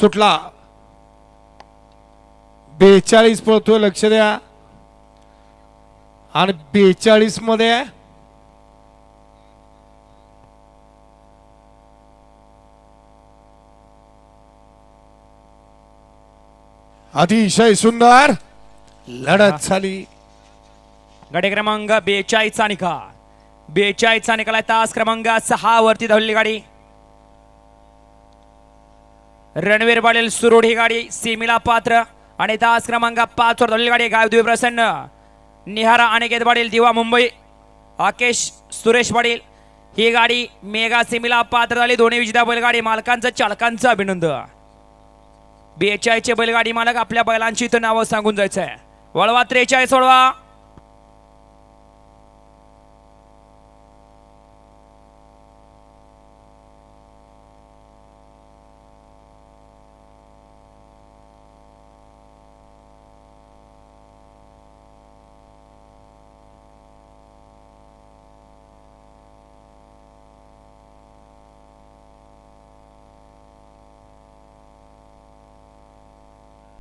सुटला. बेचाळीस पळतोय लक्ष द्या. आणि बेचाळीसमध्ये अतिशय सुंदर लढत झाली. गाडी क्रमांक बेचाळीसचा निकाल. बेचाळीसचा निकाल आहे तास क्रमांक सहा वरती धावलेली गाडी. रणवीर पाटील सुरोड ही गाडी सीमेला पात्र आणि तास क्रमांक पाच वर धावलेली गाडी गायदेवी प्रसन्न निहारा अनिकेत पाटील दिवा मुंबई. आकेश सुरेश पाटील ही गाडी मेगा सीमेला पात्र झाली. दोन्ही विजेता बैलगाडी मालकांचं चालकांचं अभिनंदन. बेचाळीसचे बैलगाडी मालक आपल्या बैलांची इथं नावं सांगून जायचं आहे वळवा त्रेचाळीस वळवा.